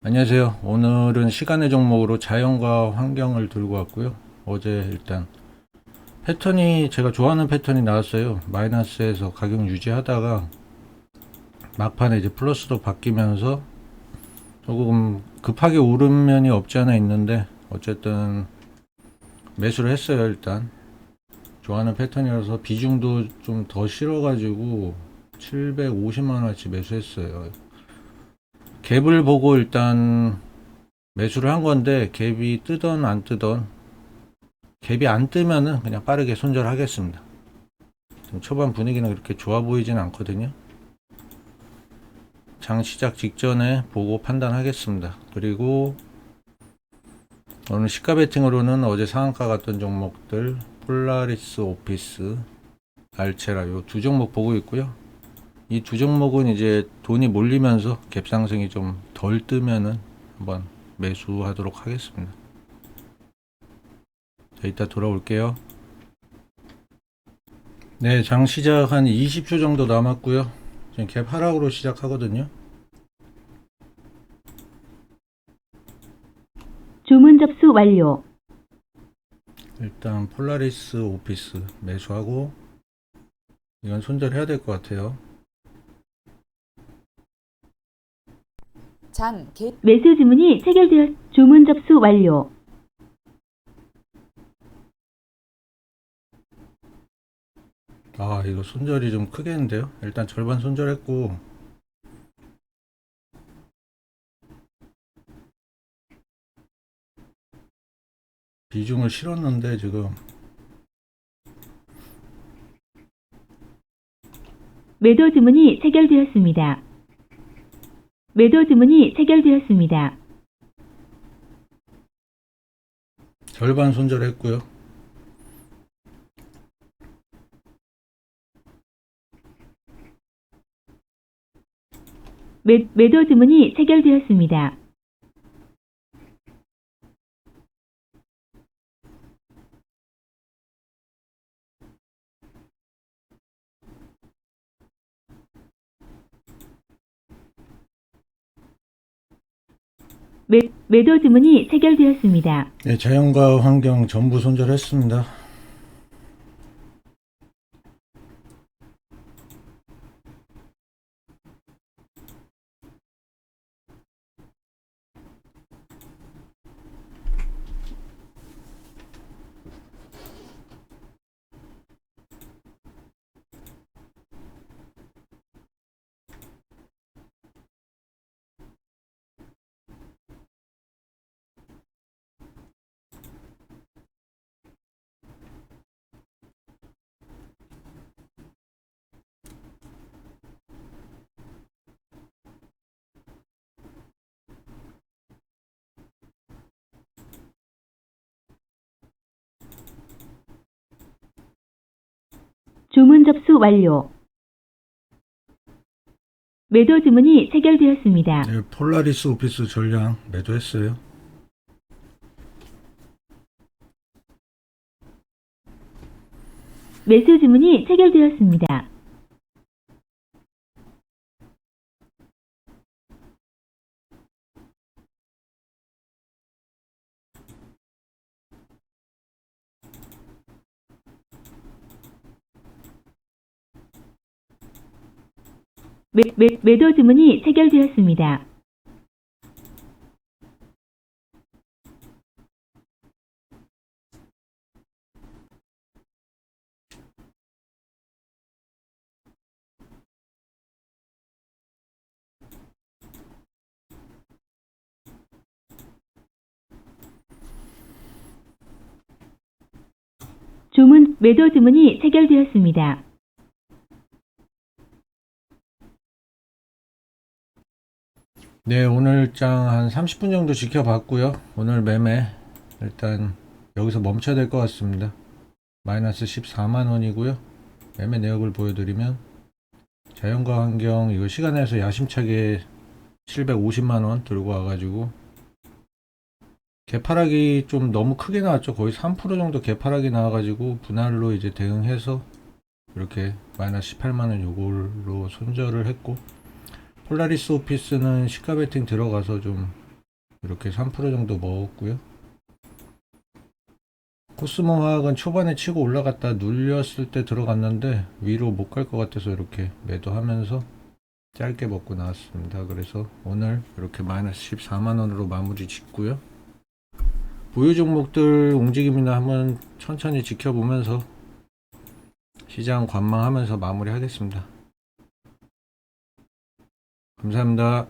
안녕하세요. 오늘은 시간의 종목으로 자연과 환경을 들고 왔고요. 어제 일단 패턴이 제가 좋아하는 패턴이 나왔어요. 마이너스에서 가격 유지하다가 막판에 이제 플러스로 바뀌면서 조금 급하게 오른 면이 없지 않아 있는데 어쨌든 매수를 했어요. 일단 좋아하는 패턴이라서 비중도 좀 더 실어가지고 750만 원어치 매수했어요. 갭을 보고 일단 매수를 한 건데 갭이 뜨던 안 뜨던 갭이 안 뜨면은 그냥 빠르게 손절하겠습니다. 초반 분위기는 그렇게 좋아 보이진 않거든요. 장 시작 직전에 보고 판단하겠습니다. 그리고 오늘 시가 베팅으로는 어제 상한가 갔던 종목들 폴라리스 오피스 알체라 요 두 종목 보고 있고요. 이 두 종목은 이제 돈이 몰리면서 갭 상승이 좀 덜 뜨면은 한번 매수하도록 하겠습니다. 자, 이따 돌아올게요. 네, 장 시작 한 20초 정도 남았고요. 지금 갭 하락으로 시작하거든요. 주문 접수 완료. 일단 폴라리스 오피스 매수하고 이건 손절해야 될 것 같아요. 장 개, 매수 주문이 체결되었. 주문 접수 완료. 아, 이거 손절이 좀 크겠는데요? 일단 절반 손절했고, 비중을 실었는데 지금 매도 주문이 체결되었습니다. 매도 주문이 체결되었습니다. 절반 손절했고요. 매, 매도 주문이 체결되었습니다. 매도 주문이 체결되었습니다. 네, 자연과 환경 전부 손절했습니다. 주문 접수 완료. 매도 주문이 체결되었습니다. 네, 폴라리스 오피스 전량 매도했어요. 매수 주문이 체결되었습니다. 매, 매, 매도 주문이 체결되었습니다. 주문, 매도 주문이 체결되었습니다. 네, 오늘 장 한 30분 정도 지켜봤고요. 오늘 매매 일단 여기서 멈춰야 될 것 같습니다. 마이너스 14만 원이고요. 매매 내역을 보여드리면 자연과 환경 이거 시간에서 야심차게 750만 원 들고 와가지고 개파락이 좀 너무 크게 나왔죠. 거의 3% 정도 개파락이 나와가지고 분할로 이제 대응해서 이렇게 마이너스 18만 원 요걸로 손절을 했고 폴라리스 오피스는 시가 베팅 들어가서 좀 이렇게 3% 정도 먹었고요. 코스모 화학은 초반에 치고 올라갔다 눌렸을 때 들어갔는데 위로 못 갈 것 같아서 이렇게 매도하면서 짧게 먹고 나왔습니다. 그래서 오늘 이렇게 마이너스 14만원으로 마무리 짓고요. 보유 종목들 움직임이나 한번 천천히 지켜보면서 시장 관망하면서 마무리 하겠습니다. 감사합니다.